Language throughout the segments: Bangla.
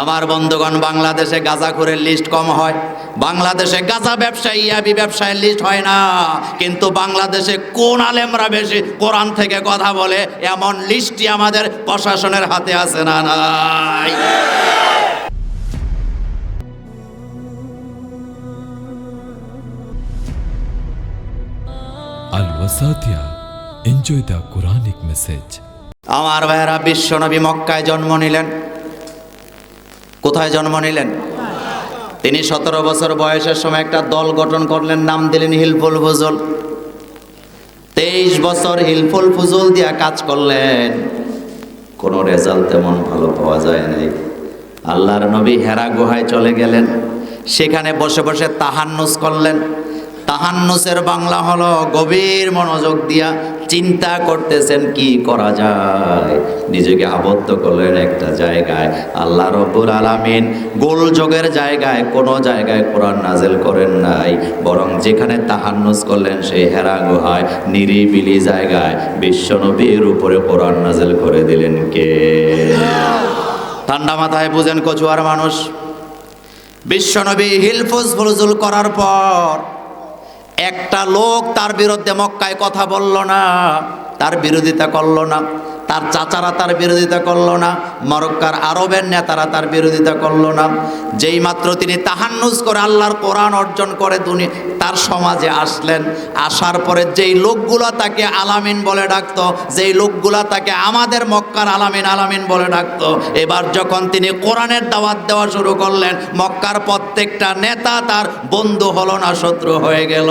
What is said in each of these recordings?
আমার বন্ধুগণ বাংলাদেশে গাঁজাখোরের লিস্ট কম হয় বাংলাদেশে গাঁজা ব্যবসায়ী ইয়াবি ব্যবসায়ের লিস্ট হয় না কিন্তু বাংলাদেশে কোন আলেমরা বেশি কোরআন থেকে কথা বলে এমন লিস্টই আমাদের প্রশাসনের হাতে আছে না নাই Wasatia. Enjoy the Quranic message. আমার ভাইয়েরা বিশ্বনবী মক্কায় জন্ম নিলেন কোথায় জন্ম নিলেন? তিনি সতেরো বছর বয়সের সময় একটা দল গঠন করলেন, নাম দিলেন হিলফুল ফুজল। তেইশ বছর হিলফুল ফুজল দিয়া কাজ করলেন। কোনো রেজাল্ট তেমন ভালো পাওয়া যায় নাই। আল্লাহর নবী হেরা গুহায় চলে গেলেন। সেখানে বসে বসে তাহান্নুস করলেন। তাহান্নুসের বাংলা হলো গভীর মনোযোগ দিয়া চিন্তা করতেছেন, কি করা যায়? নিজেকে আবদ্ধ করলেন একটা জায়গায়। আল্লাহ রব্বুল আলামিন গোলযোগের জায়গায় কোনো জায়গায় কোরআন নাজেল করেন নাই। বরং যেখানে তাহান্নুস করলেন, সেই হেরা গুহায়, নিরিবিলি জায়গায় বিশ্বনবীর উপরে কোরআন নাজেল করে দিলেন কে? ঠান্ডা মাথায় বুঝেন কচুয়ার মানুষ। বিশ্বনবী হিলফুজ ফুলজুল করার পর একটা লোক তার বিরুদ্ধে মক্কায় কথা বলল না তার বিরোধিতা করল না। তার চাচারা তার বিরোধিতা করল না, মরক্কার আরবের নেতারা তার বিরোধিতা করল না। যেই মাত্র তিনি তাহান্নুজ করে আল্লাহর কোরআন অর্জন করে দুনি তার সমাজে আসলেন। আসার পরে যেই লোকগুলা তাকে আলামিন বলে ডাকতো, যেই লোকগুলা তাকে আমাদের মক্কার আলামিন আলামিন বলে ডাকতো, এবার যখন তিনি কোরআনের দাওয়াত দেওয়া শুরু করলেন, মক্কার প্রত্যেকটা নেতা তার বন্ধু হলো না, শত্রু হয়ে গেল।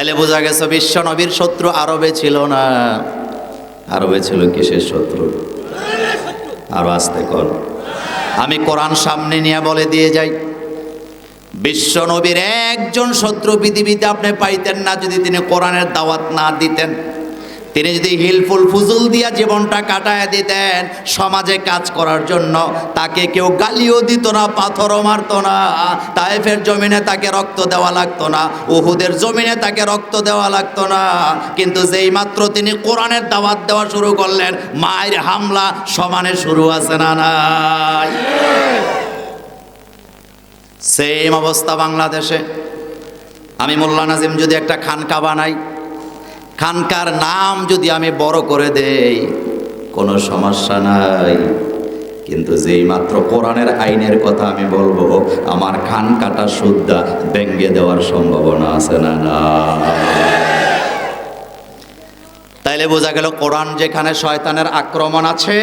তাইলে বোঝা গেছে বিশ্ব নবীর শত্রু আরবে ছিল না। আরবে ছিল কিসের শত্রু? আরও আসতে কর। আমি কোরআন সামনে নিয়ে বলে দিয়ে যাই। বিশ্ব নবীর একজন শত্রু পৃথিবীতে আপনি পাইতেন না যদি তিনি কোরআনের দাওয়াত না দিতেন। তিনি যদি হিলফুল ফুজুল দিয়া জীবনটা কাটায় দিতেন, সমাজে কাজ করার জন্য তাকে কেউ গালিও দিত না, পাথরও মারতো না তাইফের জমিনে তাকে রক্ত দেওয়া লাগতো না, উহুদের জমিনে তাকে রক্ত দেওয়া লাগতো না। কিন্তু যেই মাত্র তিনি কোরআনের দাওয়াত দেওয়া শুরু করলেন, মায়ের হামলা সমানে শুরু আছে না নাই? সেম অবস্থা বাংলাদেশে। আমি মোল্লা নাজিম যদি একটা খানকা বানাই খানকার নাম যদি আমি বড় করে দেই, কোনো সমস্যা নাই। কিন্তু যেই মাত্র কোরআনের আইনের কথা আমি বলব, আমার খান কাটা শুদ্ধা ব্যঙ্গে দেওয়ার সম্ভাবনা আছে না না তাইলে বোঝা গেল কোরআন যেখানে শয়তানের আক্রমণ আছে,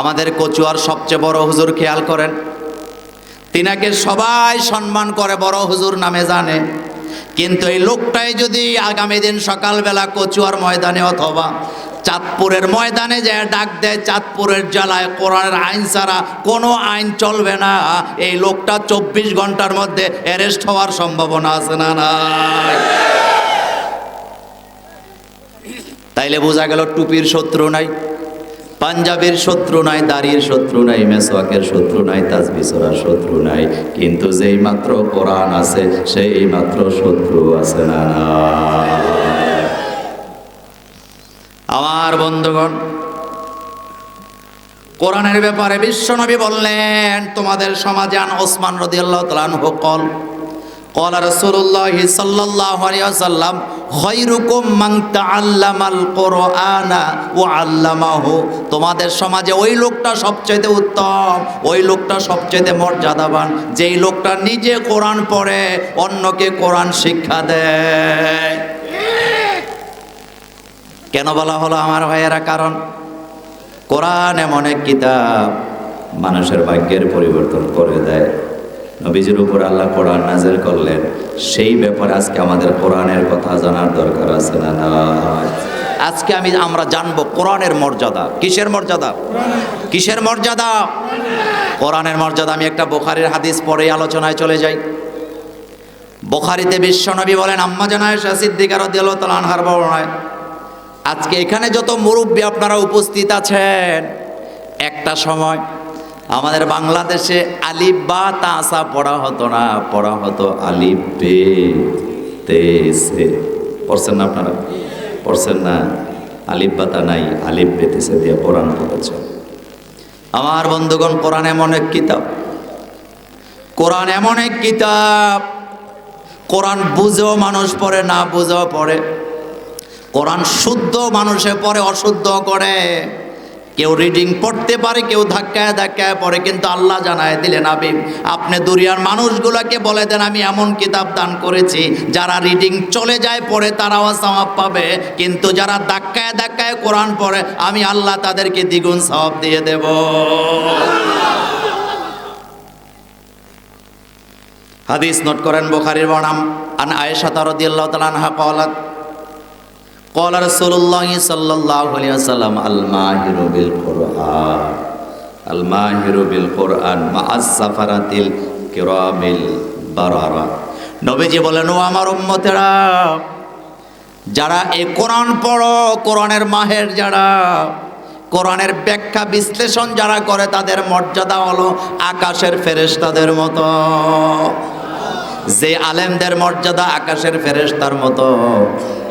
আমাদের কচুয়ার সবচেয়ে বড় হুজুর খেয়াল করেন। তিনাকে সবাই সম্মান করে, বড় হুজুর নামে জানে। কিন্তু এই লোকটাই যদি আগামী দিন সকালবেলা কচুয়ার ময়দানে অথবা চাঁদপুরের ময়দানে যে ডাক দেয়, চাঁদপুরের জেলায় কোরআনের আইন ছাড়া কোনো আইন চলবে না। এই লোকটা চব্বিশ ঘণ্টার মধ্যে অ্যারেস্ট হওয়ার সম্ভাবনা আছে না নাই? তাইলে বোঝা গেল টুপির শত্রু নাই। পাঞ্জাবের শত্রু নাই, দাড়ির শত্রু নাই, মেসওয়াকের শত্রু নাই তাজবিসরার শত্রু নাই। কিন্তু যেই মাত্র কোরআন আছে, সেই মাত্র শত্রু আছে না আমার বন্ধুগণ, কোরআনের ব্যাপারে বিশ্বনবী বললেন, তোমাদের সমাজে আন ওসমান রদিয়াল্লাহ তালান হোকল কল। রসুল্লাহ সাল্লাহ আলিয়া সাল্লাম খৈরুকুম মাংতা আল্লামাল কোরআনা ও আল্লামাহ। তোমাদের সমাজে ওই লোকটা সবচেয়ে উত্তম, ওই লোকটা সবচেয়ে মর্যাদাবান। যেই লোকটা নিজে কোরআন পড়ে, অন্যকে কোরআন শিক্ষা দেয়। কেন বলা হলো আমার ভাইয়েরা? কারণ কোরআন এমন এক কিতাব, মানুষের ভাগ্যের পরিবর্তন করে দেয়। নবীজির উপর আল্লাহ কোরআন নাজেল করলেন। সেই ব্যাপারে আজকে আমাদের কোরআনের কথা জানার দরকার আছে না আজকে আমি, আমরা জানব কোরআনের মর্যাদা। কিসের মর্যাদা? কিসের মর্যাদা? কোরআনের মর্যাদা। আমি একটা বোখারির হাদিস পরে আলোচনায় চলে যাই। বোখারিতে বিশ্বনবী বলেন, আম্মা জানায় সিদ্দিকার তালানহার বর্ণায় আজকে এখানে যত মুরব্বী আপনারা উপস্থিত আছেন, একটা সময় আমাদের বাংলাদেশে আলিফ বা তাসা পড়া হতো না, পড়া হতো আলিফ বে, তে পড়ছেন না আপনারা? পড়ছেন না। আলিফ পাতা নাই, আলিফ পেতেছে দিয়ে কোরআন পড়েছে। আমার বন্ধুগণ, কোরআন এমন এক কিতাব। কোরআন এমন এক কিতাব, কোরআন বুঝেও মানুষ পড়ে, না বুঝেও পড়ে। কোরআন শুদ্ধ মানুষে পড়ে অশুদ্ধ করে। কেউ রিডিং পড়তে পারে, কেউ ধাক্কায় ধাক্কায় পড়ে, কিন্তু আল্লাহ জানায় দিলেন, আবিব, আপনি দুরিয়ার মানুষগুলোকে বলে দেন, আমি এমন কিতাব দান করেছি, যারা রিডিং চলে যায়, পড়ে তারাও সওয়াব পাবে, কিন্তু যারা ধাক্কায় ধাক্কায় কোরআন পড়ে, আমি আল্লাহ তাদেরকে দ্বিগুণ সওয়াব দিয়ে দেব। হাদিস নোট করেন বোখারির বনাম, আন আয়েশা তারদিয়াল্লাহু তাআলা আনহা কওলাত قال رسول الله صلى الله عليه وسلم الماهر بالقرآن الماهر بالقرآن مع السفرة الكرام البررة নবীজি বলেন ও আমার উম্মতেরা যারা এই কোরআন পড়ো কোরআনের মাহের যারা কোরআনের ব্যাখ্যা বিশ্লেষণ যারা করে তাদের মর্যাদা হলো আকাশের ফেরেশতাদের মতো যে আলেমদের মর্যাদা আকাশের ফেরেশতার মতো,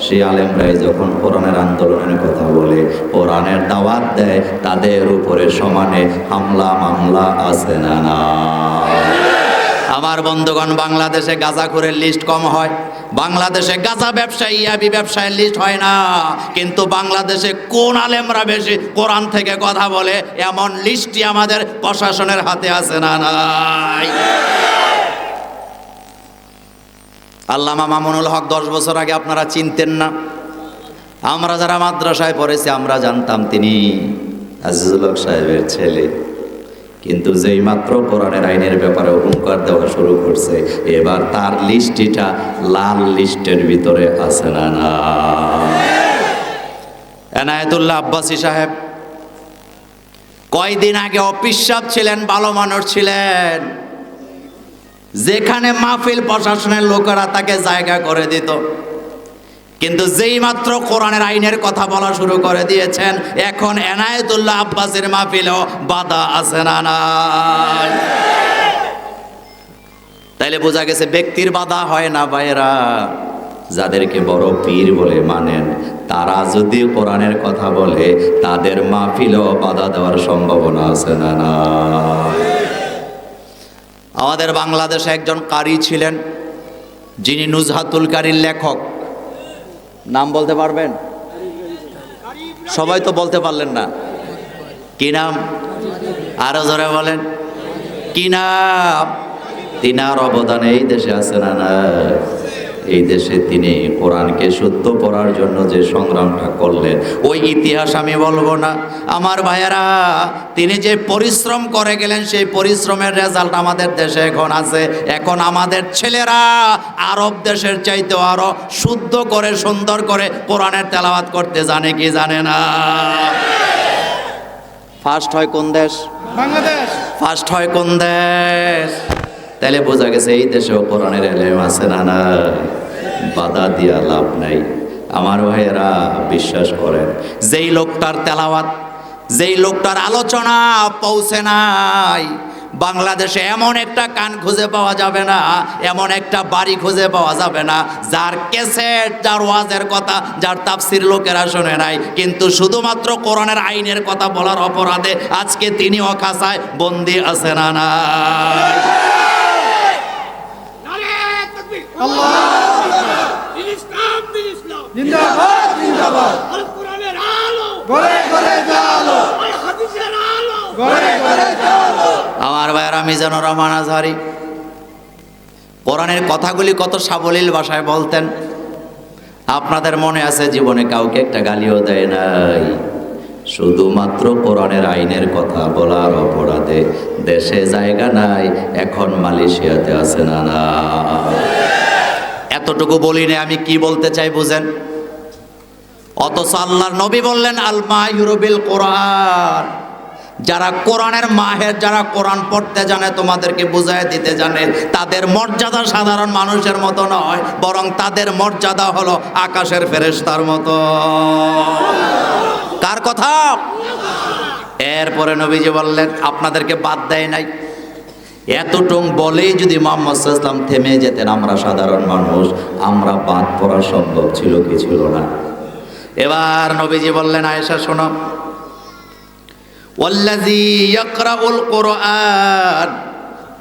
সেই আলেমরাই যখন কোরআনের আন্দোলনের কথা বলে, কোরআনের দাওয়াত দেয়, তাদের উপরে সমানে হামলা মামলা আছে না না? আমার বন্ধুগণ, বাংলাদেশে গাঁজাখুরের লিস্ট কম হয়। বাংলাদেশে গাঁজা ব্যবসায়ী, ইয়াবি ব্যবসায়ের লিস্ট হয় না। কিন্তু বাংলাদেশে কোন আলেমরা বেশি কোরআন থেকে কথা বলে, এমন লিস্টই আমাদের প্রশাসনের হাতে আছে না নাই? আল্লামা মামুনুল হক, দশ বছর আগে আপনারা চিনতেন না। আমরা যারা মাদ্রাসায় পড়েছি, আমরা জানতাম তিনি সাহেবের ছেলে। কিন্তু যেই মাত্র কোরআনের আইনের ব্যাপারে হুঙ্কার দেওয়া শুরু করছে, এবার তার লিস্টিটা লাল লিস্টের ভিতরে আছে না না। এনায়েতুল্লাহ আব্বাসী সাহেব, কয়দিন আগে অপিসাব ছিলেন, ভালো মানুষ ছিলেন। যেখানে মাহফিল প্রশাসনের লোকেরা তাকে জায়গা করে দিত। কিন্তু যেই মাত্র কোরআনের আইনের কথা বলা শুরু করে দিয়েছেন, এখন এনায়েতুল্লাহ আব্বাসের মাহফিলেও বাধা আছে না তাইলে বোঝা গেছে ব্যক্তির বাধা হয় না ভাইরা যাদেরকে বড় পীর বলে মানেন, তারা যদি কোরআনের কথা বলে, তাদের মাহফিলেও বাধা দেওয়ার সম্ভাবনা আছে না না। আমাদের বাংলাদেশে একজন কারি ছিলেন, যিনি নুজহাতুল কারির লেখক। নাম বলতে পারবেন? সবাই তো বলতে পারলেন না। কি নাম? আরও ধরে বলেন। কি নাম? তিনার অবদান এই দেশে আছে না না এই দেশে তিনি কোরআনকে শুদ্ধ পড়ার জন্য যে সংগ্রামটা করলেন ওই ইতিহাস আমি বলব না। আমার ভাইয়েরা তিনি যে পরিশ্রম করে গেলেন সেই পরিশ্রমের রেজাল্ট আমাদের দেশে এখন আছে। এখন আমাদের ছেলেরা আরব দেশের চাইতেও আরও শুদ্ধ করে সুন্দর করে কোরআনের তেলাওয়াত করতে জানে কি জানে না। ফার্স্ট হয় কোন দেশ? বাংলাদেশ। ফার্স্ট হয় কোন দেশ? তাহলে বোঝা গেছে এই দেশেও কোরআনের এলেম আছে না না বাধা দিয়া লাভ নাই। আমার ভাইয়েরা, বিশ্বাস করেন, যেই লোকটার তেলাওয়াত, যেই লোকটার আলোচনা পৌঁছে নাই, বাংলাদেশে এমন একটা কান খুঁজে পাওয়া যাবে না, এমন একটা বাড়ি খুঁজে পাওয়া যাবে না, যার কেসেট যার ওয়াজের কথা, যার তাফসির লোকেরা শুনে নাই, কিন্তু শুধুমাত্র কোরআনের আইনের কথা বলার অপরাধে আজকে তিনি অখাসায় বন্দি আছে না না নারে তাকবীর আল্লাহ দিন ইসলাম দিন ইসলাম আমার ভাইয়েরা মিজানুর রহমান আজহারি। কোরআনের কথাগুলি কত সাবলীল ভাষায় বলতেন। আপনাদের মনে আছে জীবনে কাউকে একটা গালিও দেয় নাই। শুধুমাত্র কোরআনের আইনের কথা বলার অপরাধে দেশে জায়গা নাই, এখন মালয়েশিয়াতে আছে না না। এতটুকু বলি না আমি কি বলতে চাই বুঝেন? অথচ আল্লাহর নবী বললেন আল মাহিরুবিল কোরআন যারা কোরআনের মাহের, যারা কোরআন পড়তে জানে, তোমাদেরকে বুঝাই দিতে জানে, তাদের মর্যাদা সাধারণ মানুষের মতো নয়, বরং তাদের মর্যাদা হলো আকাশের ফেরেস্তার মতো। কার কথা? এরপরে নবীজি বললেন, আপনাদেরকে বাদ দেয় নাই। এতটুক বলেই যদি মোহাম্মদ ইসলাম থেমে যেতেন, আমরা সাধারণ মানুষ, আমরা বাদ পড়া সম্ভব ছিল কি ছিল না। এবার নবীজি বললেন, আয়েশা, শোনো। ওয়াল্লাযী ইয়াকরাউল কুরআন,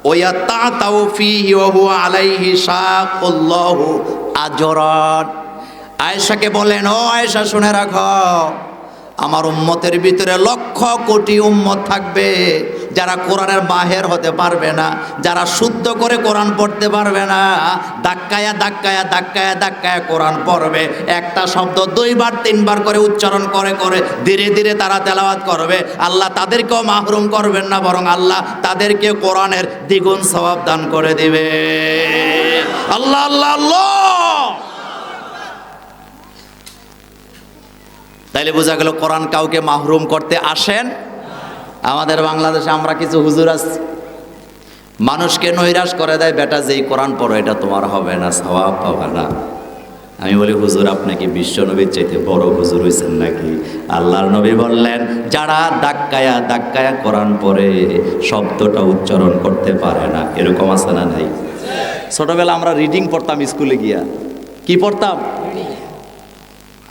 ওয়ায়াতাতাউ ফীহি ওয়া হুয়া আলাইহি শাকুল্লাহু আজরান। আয়েশাকে বলেন ও আয়েশা, শুনে রাখো। আমার উম্মতের ভিতরে লক্ষ কোটি উম্মত থাকবে, যারা কোরআনের বাহের হতে পারবে না, যারা শুদ্ধ করে কোরআন পড়তে পারবে না। দাক্কায়া দাক্কায়া দাক্কায়া দাক্কায়া কোরআন পড়বে। একটা শব্দ দুইবার, তিনবার করে উচ্চারণ করে করে ধীরে ধীরে তারা তেলাওয়াত করবে। আল্লাহ তাদেরকেও মাহরুম করবেন না, বরং আল্লাহ তাদেরকে কোরআনের দ্বিগুণ সওয়াব দান করে দিবে। আল্লাহ আল্লাহ আল্লাহ! তাইলে বোঝা গেল কোরআন কাউকে মাহরুম করতে আসেন? আমাদের বাংলাদেশে আমরা কিছু হুজুর আছি। মানুষকে নৈরাশ করে দেয়, বেটা, যেই কোরআন পড়ো, এটা তোমার হবে না, সওয়াব পাবে না। আমি বলি, হুজুর, আপনি কি বিশ্ব নবীর চাইতে বড় হুজুর হয়েছেন নাকি? আল্লাহর নবী বললেন, যারা দাক্কায়া দাক্কায়া কোরআন পরে শব্দটা উচ্চারণ করতে পারে না। এরকম আছে না নাই? ছোটবেলা আমরা রিডিং পড়তাম স্কুলে গিয়া। কি পড়তাম?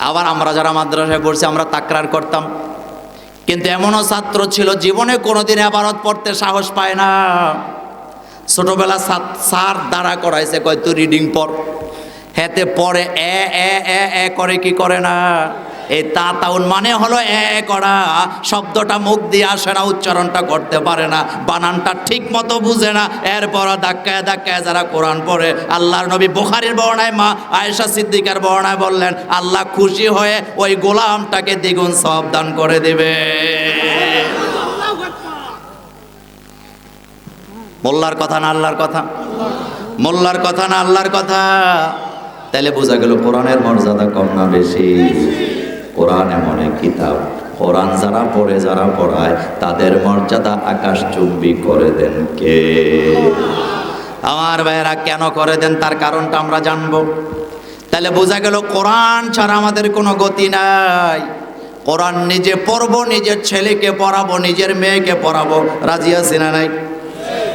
আবার আমরা যারা মাদ্রাসায় পড়ছি, আমরা তাকরার করতাম। কিন্তু এমনও ছাত্র ছিল, জীবনে কোনোদিন আবারত পড়তে সাহস পায় না। ছোটোবেলা স্যার দ্বারা করাইছে, কয়, তুই রিডিং পর হেতে পড়ে, এ এ এ এ, করে কি করে না? এই তা তাউন মানে হলো এ করা। শব্দটা মুখ দিয়ে আসে না, উচ্চারণটা করতে পারে না। বানানটা ঠিক মতো বুঝে না। এরপর ধাক্কায় ধাক্কায় যারা কোরআন পড়ে, আল্লাহর নবী বুখারীর বর্ণায়, মা আয়েশা সিদ্দিকার বর্ণায় বললেন, আল্লাহ খুশি হয়ে ওই গোলামটাকে দ্বিগুণ সব দান করে দেবে। মোল্লার কথা না আল্লাহর কথা? মোল্লার কথা না আল্লাহর কথা? তাহলে বোঝা গেল কোরআনের মর্যাদা কম না বেশি। কোরআন এমন এক কিতাব। কোরআন যারা পড়ে, যারা পড়ায়, তাদের মর্যাদা আকাশ চুম্বি করে দেন কে? আমার ভাইয়েরা, কেন করে দেন? তার কারণটা আমরা জানব। তাহলে বোঝা গেল কোরআন ছাড়া আমাদের কোনো গতি নাই। কোরআন নিজে পড়ব, নিজের ছেলেকে পড়াবো, নিজের মেয়েকে পড়াবো। রাজি আছি না নাই?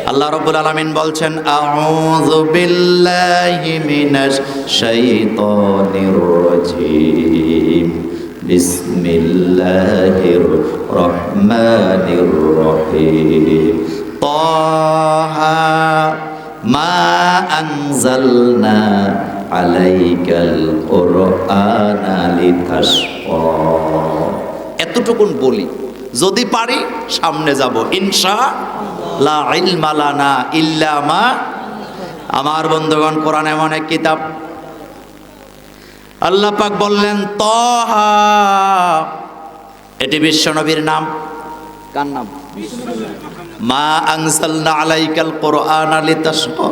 আল্লাহ রব্বুল আলামিন বলছেন, আউযু বিল্লাহি মিনাশ শাইতানির রাজিম। বিসমিল্লাহির রহমানির রহিম তাহা মা আনজালনা আলাইকাল কুরআনা লিতাশকা এতটুকুন বলি, যদি পারি সামনে যাব। ইনশা লা ইলমা লানা ইল্লা মা। আমার বন্ধুগণ, কোরআন এমন এক কিতাব। আল্লাহ পাক বললেন তহা। এটি বিশ্বনবীর নাম। কার নাম? মা আনসালনা আলাইকাল কোরআন লিতাশকা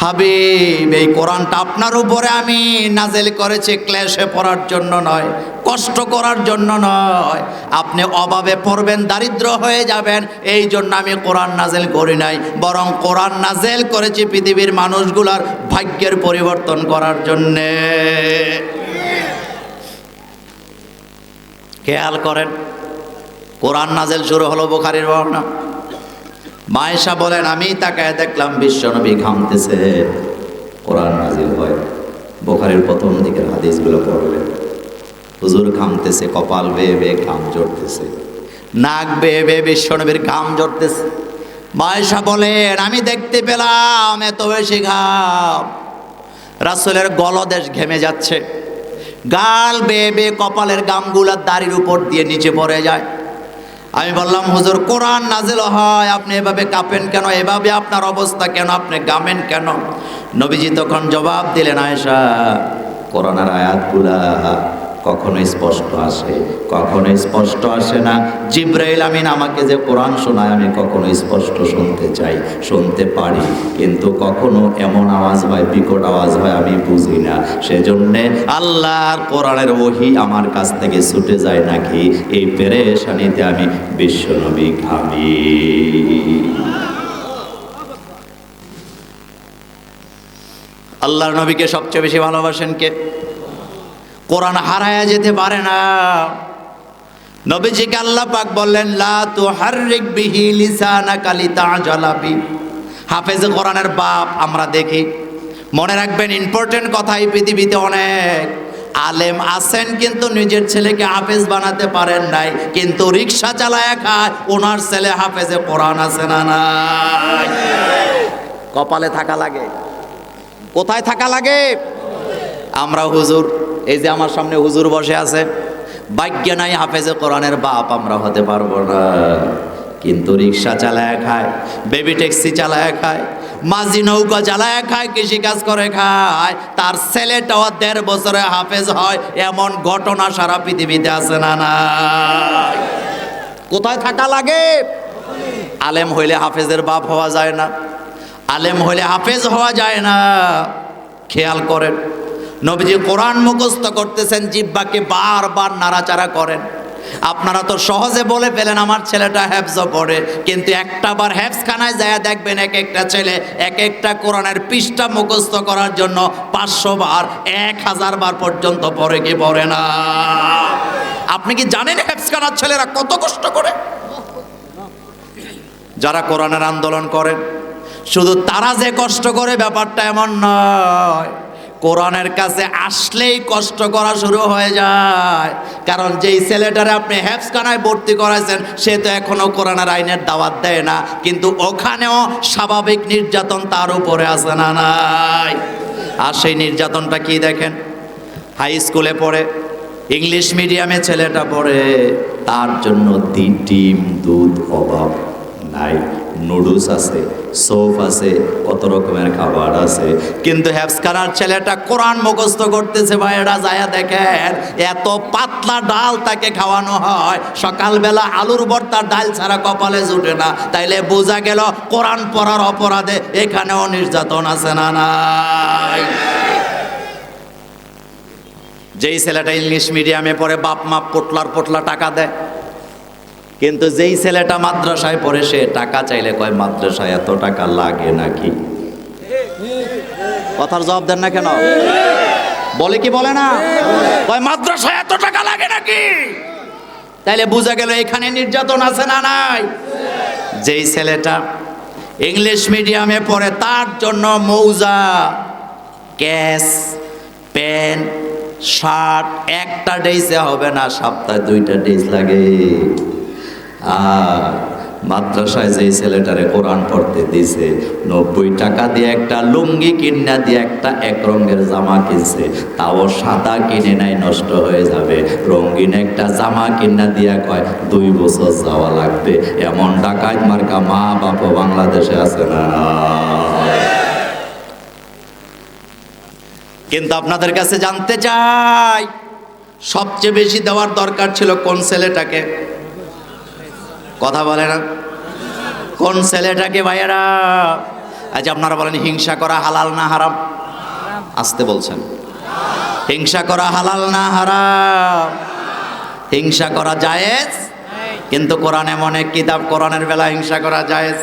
হাবিব, এই কোরআনটা আপনার উপরে আমি নাজেল করেছি, ক্লেশে পড়ার জন্য নয়, কষ্ট করার জন্য নয়। আপনি অভাবে পড়বেন, দারিদ্র হয়ে যাবেন, এই জন্য আমি কোরআন নাজেল করি নাই। বরং কোরআন নাজেল করেছি পৃথিবীর মানুষগুলার ভাগ্যের পরিবর্তন করার জন্যে। খেয়াল করেন, কোরআন নাজেল শুরু হলো বোখারির বর্ণনা। মায়েশা বলেন, আমি তাকায় দেখলাম বিশ্বনবী ঘামতেছে। কোরআন নাজিল হয়। বোখারের প্রথম দিকের হাদিসগুলো পড়লেন হুজুর ঘামতেছে, কপাল বেয়ে বেয়ে ঘাম জড়তেছে নাক বেয়ে বেয়ে বিশ্বনবীর ঘাম জড়তেছে মায়েশা বলেন, আমি দেখতে পেলাম এত বেশি ঘাম। রাসূলের গলদেশ ঘেমে যাচ্ছে। গাল বেয়ে বেয়ে কপালের গামগুলার দাড়ির উপর দিয়ে নিচে পড়ে যায়। আমি বললাম, হুজুর, কোরআন নাজিল হয়, আপনি এভাবে কাঁপেন কেন? এভাবে আপনার অবস্থা কেন? আপনি গামেন কেন? নবীজি তখন জবাব দিলেন আয়সা কোরআনের আয়াতগুলা কখনো স্পষ্ট আসে, কখনো স্পষ্ট আসে না। জিব্রাইল আমিন আমাকে যে কোরআন শোনায়, আমি কখনো স্পষ্ট শুনতে চাই, শুনতে পারি। কিন্তু কখনো এমন আওয়াজ হয়, বিকট আওয়াজ হয়, আমি বুঝি না। সেজন্যে আল্লাহর কোরআনের ওহি আমার কাছ থেকে ছুটে যায় নাকি? এই পেরেশানিতে আমি বিশ্বনবী ঘামি। আল্লাহর নবীকে সবচেয়ে বেশি ভালোবাসেন কে? কোরআন হারায়া যেতে পারে না। নবীজিকে আল্লাহ পাক বললেন, লা তুহাররিক বিহি লিসানাকা লিতাজালা বি। হাফেজ কোরআনের বাপ আমরা দেখি। মনে রাখবেন ইম্পর্টেন্ট কথা এই পৃথিবীতে অনেক। আলেম আছেন কিন্তু নিজের ছেলেকে হাফেজ বানাতে পারেন নাই, কিন্তু রিক্সা চালায় খায়, ওনার ছেলে হাফেজে কোরআন আছে না নাই? কপালে থাকা লাগে। কোথায় থাকা লাগে? আমরা হুজুর এই যে আমার সামনে হুজুর বসে আছে, ভাগ্য নাই হাফেজে কোরআনের বাপ, আমরা হতে পারব না। কিন্তু রিক্সা চালায় খায়, বেবি ট্যাক্সি চালায় খায়, মাঝি নৌকা চালায় খায় কৃষিকাজ করে খায়, তার ছেলেটাও দেড় বছরে হাফেজ হয়, এমন ঘটনা সারা পৃথিবীতে আছে না নাই। কোথায় থাকা লাগে? আলেম হইলে হাফেজের বাপ হওয়া যায় না, আলেম হইলে হাফেজ হওয়া যায় না। খেয়াল করেন নবীজি কোরআন মুখস্থ করতেছেন, জিব্বাকে বারবার নাড়াচাড়া করেন। আপনারা তো সহজে বলে ফেলেন, আমার ছেলেটা হ্যাফজ পড়ে। কিন্তু একটা বার হ্যাফসখানায় যায়, দেখবেন এক একটা ছেলে এক একটা কোরআনের পৃষ্ঠা মুখস্থ করার জন্য পাঁচশো বার, এক হাজার বার পর্যন্ত পড়ে কি পড়ে না? আপনি কি জানেন হ্যাফসখানার ছেলেরা কত কষ্ট করে? যারা কোরআনের আন্দোলন করেন, শুধু তারা যে কষ্ট করে ব্যাপারটা এমন নয়। কোরআনের কাছে আসলেই কষ্ট করা শুরু হয়ে যায়। কারণ যেই ছেলেটারে আপনি হ্যাপসখানায় ভর্তি করাইছেন, সে তো এখনও কোরআনের আইনের দাওয়াত দেয় না। কিন্তু ওখানেও স্বাভাবিক নির্যাতন তার উপরে আছে না নাই? আর সেই নির্যাতনটা কি দেখেন? হাই স্কুলে পড়ে, ইংলিশ মিডিয়ামে ছেলেটা পড়ে, তার জন্য ডিম দুধ অভাব নাই। নুডলস আছে সোপ আছে, কত রকমের খাবার আছে। কিন্তু হ্যাপসখানার ছেলেটা কোরআন মুখস্থ করতেছে, ভাইয়েরা, যায়া দেখেন, এত পাতলা ডাল তাকে খাওয়ানো হয়। সকালবেলা আলুর ভর্তার ডাল ছাড়া কপালে জুটে না। তাইলে বোঝা গেল কোরআন পড়ার অপরাধে এখানেও নির্যাতন আছে না নাই? যেই ছেলেটা ইংলিশ মিডিয়ামে পড়ে বাপ মাপ পোটলার পোটলা টাকা দেয়। কিন্তু যেই ছেলেটা মাদ্রাসায় পড়ে, সে টাকা চাইলে কয়, মাদ্রাসায় এত টাকা লাগে নাকি? কথার জবাব দেন না কেন? বলে কি বলে না? কয়, মাদ্রাসায় এত টাকা লাগে নাকি? তাইলে বোঝা গেল এখানে নির্যাতন আছে না নাই? যেই ছেলেটা ইংলিশ মিডিয়ামে পড়ে, তার জন্য মৌজা, ক্যাশ, পেন, শার্ট একটা ডেইসে হবে না, সপ্তাহে দুইটা ডেইস লাগে। আর মাদ্রাসায় যেই ছেলেটারে কোরআন পড়তে দিছে, নব্বই টাকা দিয়ে একটা লুঙ্গি কিনা দিয়ে একটা এক রঙের জামা কিনছে, তাও সাদা কিনে নাই, নষ্ট হয়ে যাবে। রঙিন একটা জামা কিনা দিয়া কয়, দুই বছর যাওয়া লাগবে। এমন ডাকাত মার্কা মা বাপ বাংলাদেশে আছে না? কিন্তু আপনাদের কাছে জানতে চাই, সবচেয়ে বেশি দেওয়ার দরকার ছিল কোন ছেলেটাকে? কথা বলে না কোন ছেলেটাকে ভাইয়েরা আজ আপনারা বলেন হিংসা করা হালাল না হারাম আসতে বলছেন হিংসা করা হালাল না হারাম হিংসা করা জায়েজ কিন্তু কোরআন এমন এক কিতাব কোরআনের বেলা হিংসা করা জায়েজ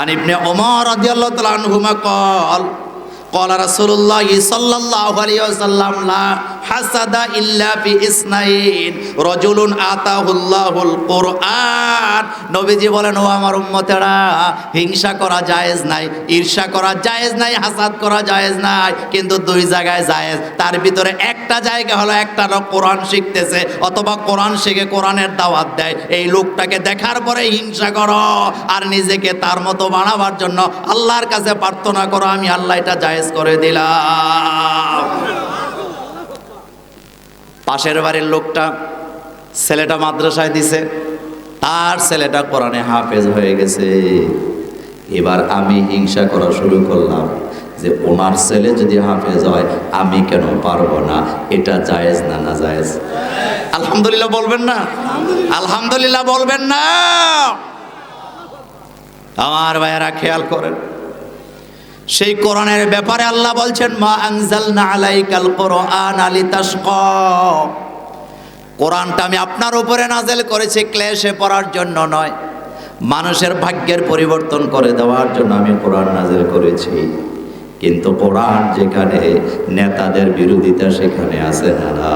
আন ইবনে ওমর রাদিয়াল্লাহু তাআলা আনহুমা কল قال رسول الله صلى الله عليه وسلم لا হাসাদা ইল্লা ফি ইসনাইন, রজুলুন আতাহুল্লাহুল কোরআন। নবীজি বলেন, ও আমার উম্মতেরা, হিংসা করা জায়েজ নাই, ঈর্ষা করা জায়েজ নাই, হাসাদ করা জায়েজ নাই, কিন্তু দুই জায়গায় জায়েজ। তার ভিতরে একটা জায়গা হলো একটা লোক কোরআন শিখতেছে, অথবা কোরআন শিখে কোরআনের দাওয়াত দেয়। এই লোকটাকে দেখার পরে হিংসা করো, আর নিজেকে তার মতো বানাবার জন্য আল্লাহর কাছে প্রার্থনা করো, আমি আল্লাহ এটা জায়েজ করে দিলাম। পাশের বাড়ির লোকটা ছেলেটা মাদ্রাসায় দিছে, তার ছেলেটা কোরআনে হাফেজ হয়ে গেছে। এবার আমি হিংসা করা শুরু করলাম যে ওনার ছেলে যদি হাফেজ হয়, আমি কেন পারব না? এটা জায়েজ না না জায়েজ? আলহামদুলিল্লাহ বলবেন না? আলহামদুলিল্লাহ বলবেন না। আমার ভাইয়েরা খেয়াল করেন সেই কোরআনের ব্যাপারে আল্লাহ বলছেন, মা আনজালনা আলাইকাল কোরআন আলিতাশকা কোরআনটা আমি আপনার উপরে নাজেল করেছি ক্লেশে পড়ার জন্য নয়, মানুষের ভাগ্যের পরিবর্তন করে দেওয়ার জন্য আমি কোরআন নাজেল করেছি। কিন্তু কোরআন যেখানে নেতাদের বিরোধিতা সেখানে আছে না না।